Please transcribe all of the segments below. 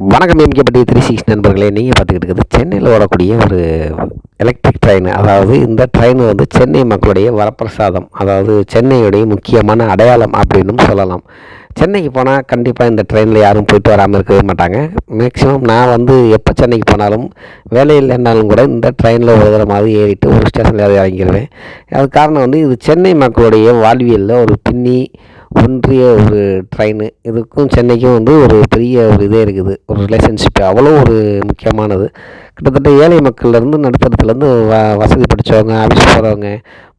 வணக்கம் எம்கேபட்டி three six நண்பர்களே நீங்கள் பார்த்துக்கிட்டு இருக்குது சென்னையில் ஓடக்கூடிய ஒரு எலக்ட்ரிக் ட்ரெயின் அதாவது இந்த ட்ரெயின் வந்து சென்னை மக்களுடைய வரப்பிரசாதம். அதாவது சென்னையுடைய முக்கியமான அடையாளம் அப்படின்னும் சொல்லலாம். சென்னைக்கு போனால் கண்டிப்பாக இந்த ட்ரெயினில் யாரும் போயிட்டு வராமல் இருக்கவே மாட்டாங்க. மேக்ஸிமம் நான் வந்து எப்போ சென்னைக்கு போனாலும் வேலை இல்லைன்னாலும் கூட இந்த ட்ரெயினில் ஒரு மாதிரி ஏறிட்டு ஒரு ஸ்டேஷனில் இறங்கிடுவேன் அது காரணம் வந்து இது சென்னை மக்களுடைய வாழ்வியலில் ஒரு பின்னி ஒன்றிய ஒரு ட்ரெயின் இதுக்கும் சென்னைக்கும் வந்து ஒரு பெரிய ஒரு இதே இருக்குது. ஒரு ரிலேஷன்ஷிப் அவ்வளோ ஒரு முக்கியமானது. கிட்டத்தட்ட ஏழை மக்கள்லேருந்து நடுத்தரத்துலேருந்து வ வசதி படித்தவங்க ஆஃபீஸ் போகிறவங்க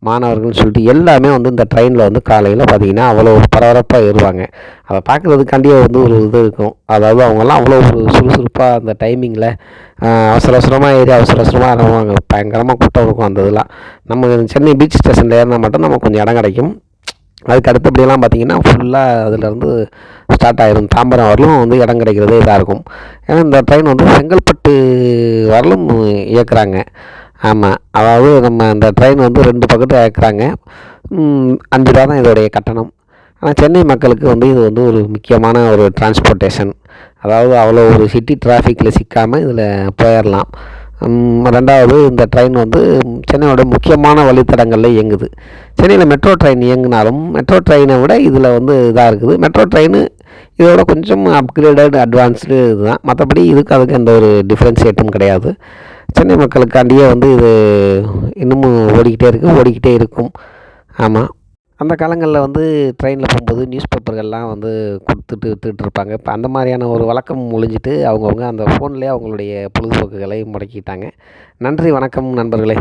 மாணவர்கள்னு சொல்லிட்டு எல்லாமே வந்து இந்த ட்ரெயினில் வந்து காலையில் பார்த்திங்கன்னா அவ்வளோ ஒரு பரபரப்பாக ஏறுவாங்க. அதை பார்க்குறதுக்காண்டியே வந்து ஒரு இது இருக்கும். அதாவது அவங்கெல்லாம் அவ்வளோ ஒரு சுறுசுறுப்பாக அந்த டைமிங்கில் அவசர அவசரமாக ஏறி அவசர அவசரமாக இறங்குவாங்க. பயங்கரமாக கூட்டம் இருக்கும் அந்த இதெல்லாம். நம்ம சென்னை பீச் ஸ்டேஷனில் ஏறினா மட்டும் நமக்கு கொஞ்சம் இடம் கிடைக்கும். அதுக்கு அடுத்தபடியெல்லாம் பார்த்திங்கன்னா ஃபுல்லாக அதிலேருந்து ஸ்டார்ட் ஆகிரும் தாம்பரம் வரலும் வந்து இடம் கிடைக்கிறதே இதாக இருக்கும். ஏன்னா இந்த ட்ரெயின் வந்து செங்கல்பட்டு வரலும் இயக்குறாங்க. ஆமாம் அதாவது நம்ம இந்த ட்ரெயின் வந்து ரெண்டு பக்கத்தில் இயக்குறாங்க. அஞ்சு ரூபா தான் இதோடைய கட்டணம். ஆனால் சென்னை மக்களுக்கு வந்து இது வந்து ஒரு முக்கியமான ஒரு டிரான்ஸ்போர்ட்டேஷன் அதாவது அவ்வளோ ஒரு சிட்டி டிராஃபிக்கில் சிக்காமல் இதில் போயிடலாம் ரெண்டாவது இந்த ட்ரெயின் வந்து சென்னையோட முக்கியமான வழித்தடங்களில் இயங்குது. சென்னையில் மெட்ரோ ட்ரெயின் இயங்கினாலும் மெட்ரோ ட்ரெயினை விட இதில் வந்து இதாக இருக்குது. மெட்ரோ ட்ரெயின் இதோட கொஞ்சம் அப்கிரேடட் அட்வான்ஸ்டு இதுதான். மற்றபடி இதுக்கு அதுக்கு எந்த ஒரு டிஃப்ரென்ஷியேட்டும் கிடையாது. சென்னை மக்களுக்காண்டியே வந்து இது இன்னமும் ஓடிக்கிட்டே இருக்குது ஓடிக்கிட்டே இருக்கும். ஆமாம் அந்த காலங்களில் வந்து ட்ரெயினில் போகும்போது நியூஸ் பேப்பர்கள்லாம் வந்து கொடுத்துட்டு வித்துட்டு இருப்பாங்க இப்போ அந்த மாதிரியான ஒரு வழக்கம் ஒழிஞ்சிட்டு அவங்கவுங்க அந்த ஃபோன்லேயே அவங்களுடைய பொழுதுபோக்குகளை முடக்கிட்டாங்க. நன்றி வணக்கம் நண்பர்களே.